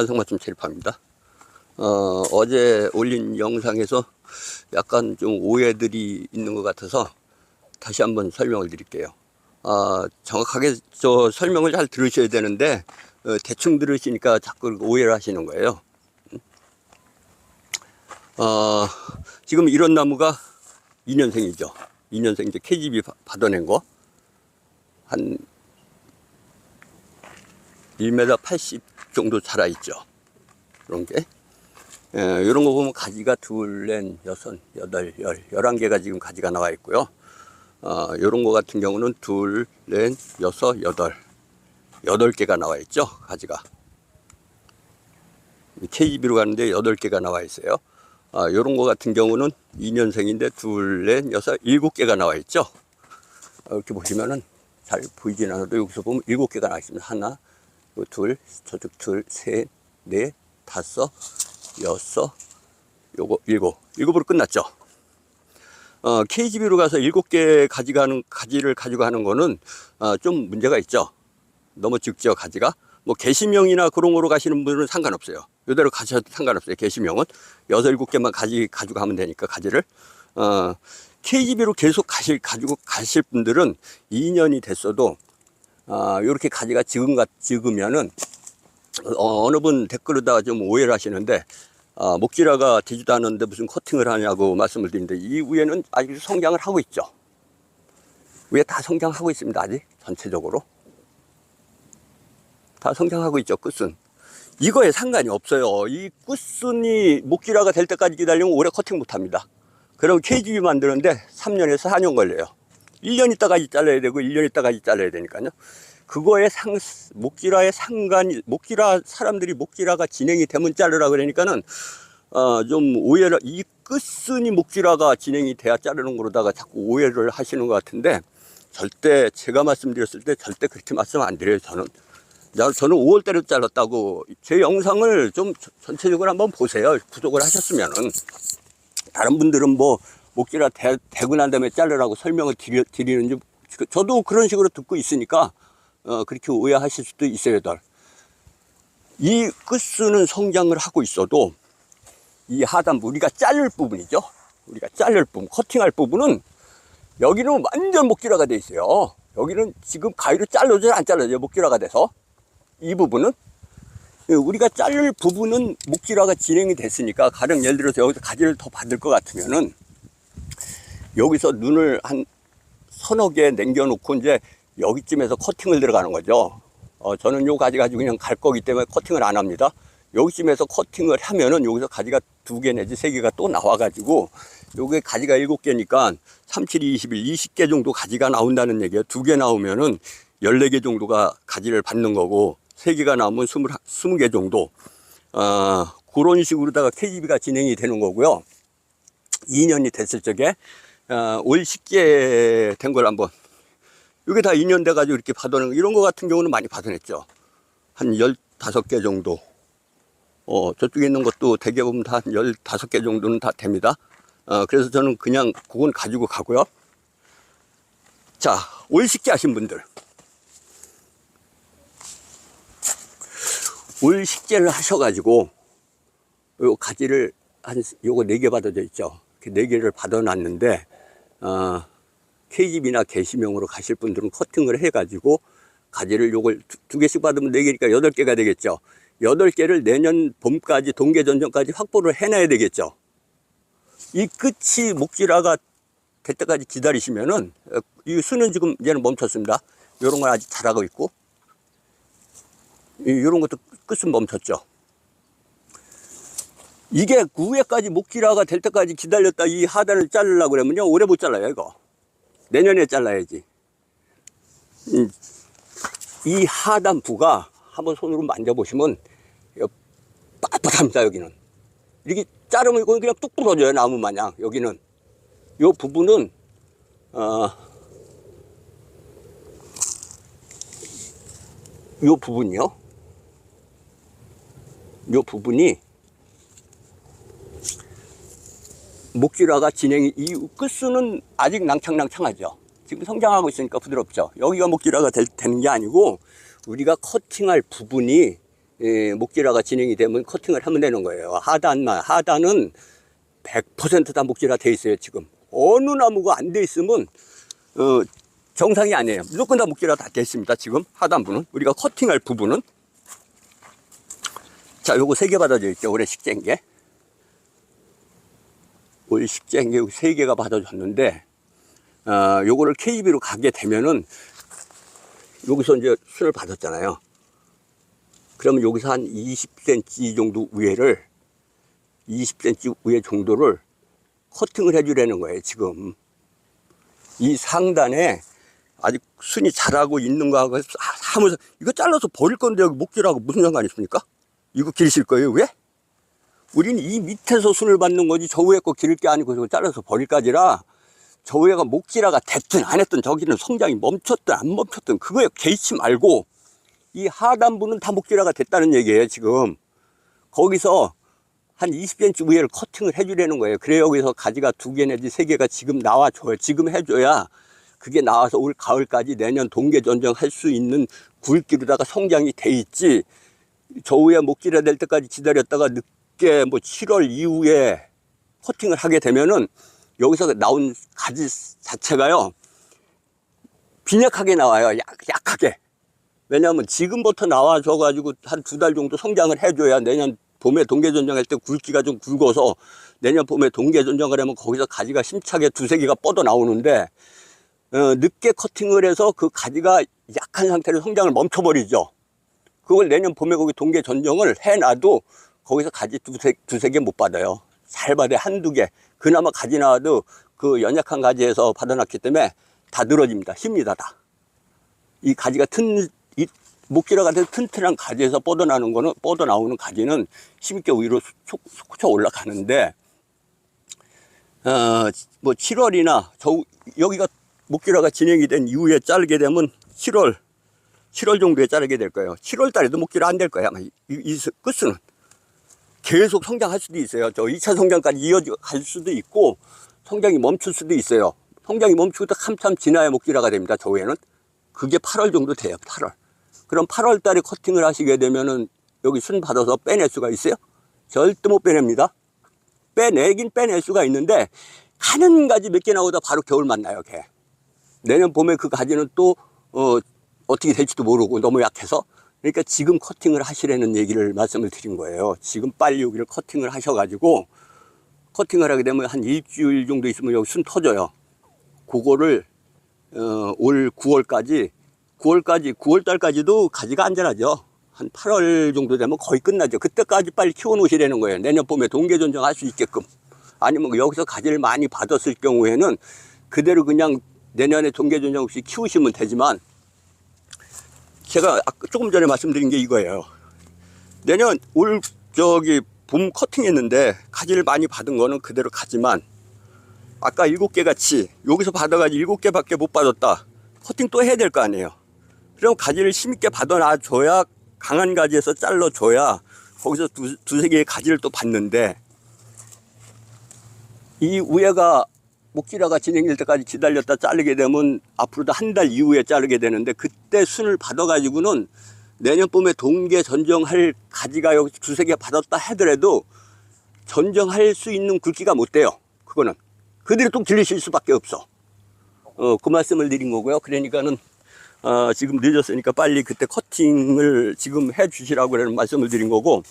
안성맞춤 체리파입니다. 어, 어제 올린 영상에서 약간 좀 오해들이 있는 것 같아서 다시 한번 설명을 드릴게요. 아, 정확하게 저 설명을 잘 들으셔야 되는데 어, 대충 들으시니까 자꾸 오해를 하시는 거예요. 어, 지금 이런 나무가 2년생이죠. 2년생 이제 KGB 바- 받아낸 거. 한 1m 80 정도 자라있죠. 이런 게. 예, 이런 거 보면 가지가 둘, 넷, 여섯, 여덟, 열, 열한 개가 지금 가지가 나와 있고요. 어, 요런 거 같은 경우는 둘, 넷, 여섯, 여덟. 여덟 개가 나와 있죠. 가지가. KGB로 가는데 여덟 개가 나와 있어요. 아, 요런 거 같은 경우는 2년생인데 둘, 넷, 여섯, 일곱 개가 나와 있죠. 어, 이렇게 보시면은 잘 보이진 않아도 여기서 보면 일곱 개가 나와 있습니다. 하나, 요 둘, 저쪽 둘, 셋, 넷, 다섯, 여섯, 요거 일곱. 일곱으로 끝났죠. 어, KGB로 가서 일곱 개 가져가는, 가지를 가지고 하는 거는, 어, 좀 문제가 있죠. 너무 적죠, 가지가. 뭐, 개시명이나 그런 거로 가시는 분들은 상관없어요. 요대로 가셔도 상관없어요, 개시명은. 여섯, 일곱 개만 가지, 가지고 가면 되니까, 가지를. 어, KGB로 계속 가실, 가지고 가실 분들은 2년이 됐어도, 아, 요렇게 가지가 지금 가, 지으면은, 어, 어느 분 댓글로다가 좀 오해를 하시는데, 아, 목지라가 되지도 않았는데 무슨 커팅을 하냐고 말씀을 드리는데, 이 위에는 아직 성장을 하고 있죠. 위에 다 성장하고 있습니다, 아직. 전체적으로. 다 성장하고 있죠, 끝은. 이거에 상관이 없어요. 이 끝순이 목지라가 될 때까지 기다리면 오래 커팅 못 합니다. 그럼 KGB 만드는데 3년에서 4년 걸려요. 1년 있다가지 잘라야 되고 1년 있다가지 잘라야 되니까요. 그거에 상, 목지라의 상관이, 목지라, 사람들이 목지라가 진행이 되면 자르라 그러니까는, 어, 좀 오해를, 이 끝순이 목지라가 진행이 돼야 자르는 거로다가 자꾸 오해를 하시는 것 같은데, 절대, 제가 말씀드렸을 때 절대 그렇게 말씀 안 드려요, 저는. 나- 저는 5월 달에 잘랐다고, 제 영상을 좀 전체적으로 한번 보세요. 구독을 하셨으면은. 다른 분들은 뭐 목지라 대, 되고 난 다음에 자르라고 설명을 드리, 드리는지 저도 그런 식으로 듣고 있으니까 어, 그렇게 오해하실 수도 있어요. 덜. 이 끝수는 성장을 하고 있어도 이 하단부 우리가 자를 부분이죠. 우리가 자를 부분, 커팅할 부분은 여기는 완전 목지라가 돼 있어요. 여기는 지금 가위로 잘라도 안 잘라져요. 목지라가 돼서 이 부분은 예, 우리가 자를 부분은 목질화가 진행이 됐으니까 가령 예를 들어서 여기서 가지를 더 받을 것 같으면은 여기서 눈을 한 서너 개 남겨놓고 이제 여기쯤에서 커팅을 들어가는 거죠. 어, 저는 요 가지 가지고 그냥 갈 거기 때문에 커팅을 안 합니다. 여기쯤에서 커팅을 하면은 여기서 가지가 두 개 내지 세 개가 또 나와가지고 요게 가지가 일곱 개니까 37, 21, 20개 정도 가지가 나온다는 얘기예요. 두 개 나오면은 14개 정도가 가지를 받는 거고 세 개가 나오면 20, 20개 정도 어, 그런 식으로다가 KGB가 진행이 되는 거고요. 2년이 됐을 적에 어, 올 10개 된걸 한번 이게 다 2년 돼가지고 이렇게 거 이런 거 같은 경우는 많이 받아냈죠. 한 15개 정도 어, 저쪽에 있는 것도 대개 보면 다한 15개 정도는 다 됩니다. 어, 그래서 저는 그냥 그건 가지고 가고요. 자, 올 식기 하신 분들. 올 식재를 하셔가지고, 요 가지를 한, 요거 네 개 받아져 있죠. 그네 개를 받아놨는데, 어, KGB나 게시명으로 가실 분들은 커팅을 해가지고, 가지를 요걸 두, 두 개씩 받으면 네 개니까 여덟 개가 되겠죠. 여덟 개를 내년 봄까지, 동계 전전까지 확보를 해놔야 되겠죠. 이 끝이 목지라가 될 때까지 기다리시면은, 어, 이 수는 지금 이제는 멈췄습니다. 요런 건 아직 잘하고 있고, 이런 것도 끝은 멈췄죠. 이게 구회까지 목기라가 될 때까지 기다렸다 이 하단을 자르려고 그러면요. 올해 못 잘라요, 이거. 내년에 잘라야지. 이, 이 하단부가 한번 손으로 만져보시면 빳빳합니다, 여기는. 이렇게 자르면 이건 그냥 뚝 부러져요, 나무 마냥. 여기는. 이 부분은, 어, 이 부분이요. 이 부분이 목질화가 진행이 이 끝수는 아직 낭창낭창하죠. 지금 성장하고 있으니까 부드럽죠. 여기가 목질화가 될, 되는 게 아니고 우리가 커팅할 부분이 예, 목질화가 진행이 되면 커팅을 하면 되는 거예요. 하단만 하단은 100%다 목질화 돼 있어요 지금. 어느 나무가 안 돼 있으면 어, 정상이 아니에요. 무조건 다 목질화 다 됐습니다 지금 하단부는 우리가 커팅할 부분은 자 요거 세 개 받아져 있죠 올해 식재인 게. 올 식재인 게세 개가 받아졌는데 어, 요거를 KB로 가게 되면은 여기서 이제 순을 받았잖아요. 그러면 여기서 한 20cm 정도 위에를 20cm 위에 정도를 커팅을 해주려는 거예요, 지금. 이 상단에 아직 순이 자라고 있는 거하고 하면서 이거 잘라서 버릴 건데 여기 목질하고 무슨 상관이 있습니까? 이거 기르실 거예요, 왜? 우리는 이 밑에서 순을 받는 거지 저 위에 거 기를 게 아니고 이거 잘라서 버릴 까지라 저 위에가 목질화가 됐든 안 했든 저기는 성장이 멈췄든 안 멈췄든 그거에 개의치 말고 이 하단부는 다 목질화가 됐다는 얘기예요 지금. 거기서 한 20cm 위에를 커팅을 해주려는 거예요. 그래 여기서 가지가 두 개 내지 세 개가 지금 나와줘요. 지금 해줘야 그게 나와서 올 가을까지 내년 동계 전쟁 할 수 있는 굵기로다가 성장이 돼 있지. 저 위에 목질화 될 때까지 기다렸다가 늦게 뭐 7월 이후에 커팅을 하게 되면은 여기서 나온 가지 자체가요 빈약하게 나와요 약, 약하게. 왜냐하면 지금부터 나와줘 가지고 한 두 달 정도 성장을 해줘야 내년 봄에 동계전쟁 할 때 굵기가 좀 굵어서 내년 봄에 동계전쟁을 하면 거기서 가지가 힘차게 두세 개가 뻗어 나오는데 어, 늦게 커팅을 해서 그 가지가 약한 상태로 성장을 멈춰버리죠. 그걸 내년 봄에 거기 동계전쟁을 해놔도 거기서 가지 두세, 두세 개 못 받아요 잘 받아요 한두 개 그나마 가지 나와도 그 연약한 가지에서 받아놨기 때문에 다 늘어집니다 힘니다 다 이 가지가 튼, 이 목지라 같은 튼튼한 가지에서 뻗어나오는 거는, 뻗어나오는 가지는 힘있게 위로 솟- 솟구쳐 올라가는데, 어, 뭐 7월이나 저, 여기가 목기라가 진행이 된 이후에 자르게 되면 7월, 7월 정도에 자르게 될 거예요. 7월 달에도 목기라 안 될 거야. 아마 이, 이 끝은. 계속 성장할 수도 있어요. 저 2차 성장까지 이어갈 수도 있고, 성장이 멈출 수도 있어요. 성장이 멈추고 딱 한참 지나야 목기라가 됩니다. 저 후에는. 그게 8월 정도 돼요. 8월. 그럼 8월 달에 커팅을 하시게 되면은 여기 순 받아서 빼낼 수가 있어요? 절대 못 빼냅니다. 빼내긴 빼낼 수가 있는데 가는 가지 몇 개 나오다 바로 겨울 만나요, 걔. 내년 봄에 그 가지는 또 어, 어떻게 될지도 모르고 너무 약해서 그러니까 지금 커팅을 하시라는 얘기를 말씀을 드린 거예요. 지금 빨리 여기를 커팅을 하셔가지고 커팅을 하게 되면 한 일주일 정도 있으면 여기 순 터져요. 그거를 어, 올 9월까지 9월까지 9월 달까지도 가지가 안전하죠. 한 8월 정도 되면 거의 끝나죠. 그때까지 빨리 키워 놓으시라는 거예요. 내년 봄에 동계 전쟁 할 수 있게끔. 아니면 여기서 가지를 많이 받았을 경우에는 그대로 그냥 내년에 동계 전쟁 없이 키우시면 되지만 제가 아까 조금 전에 말씀드린 게 이거예요. 내년 올 저기 봄 커팅했는데 가지를 많이 받은 거는 그대로 가지만 아까 일곱 개 같이 여기서 받아가지고 일곱 개밖에 못 받았다. 커팅 또 해야 될 거 아니에요. 그럼 가지를 힘있게 받아놔 줘야 강한 가지에서 잘라 줘야 거기서 두, 두세 개의 가지를 또 받는데 이 우회가 목질화가 진행될 때까지 기다렸다 자르게 되면 앞으로도 한 달 이후에 자르게 되는데 그때 순을 받아가지고는 내년 봄에 동계 전정할 가지가 여기 두세 개 받았다 하더라도 전정할 수 있는 굵기가 못 돼요. 그거는. 그대로 또 길리실 수밖에 없어. 어, 그 말씀을 드린 거고요. 그러니까는, 어, 지금 늦었으니까 빨리 그때 커팅을 지금 해 주시라고 라는 말씀을 드린 거고,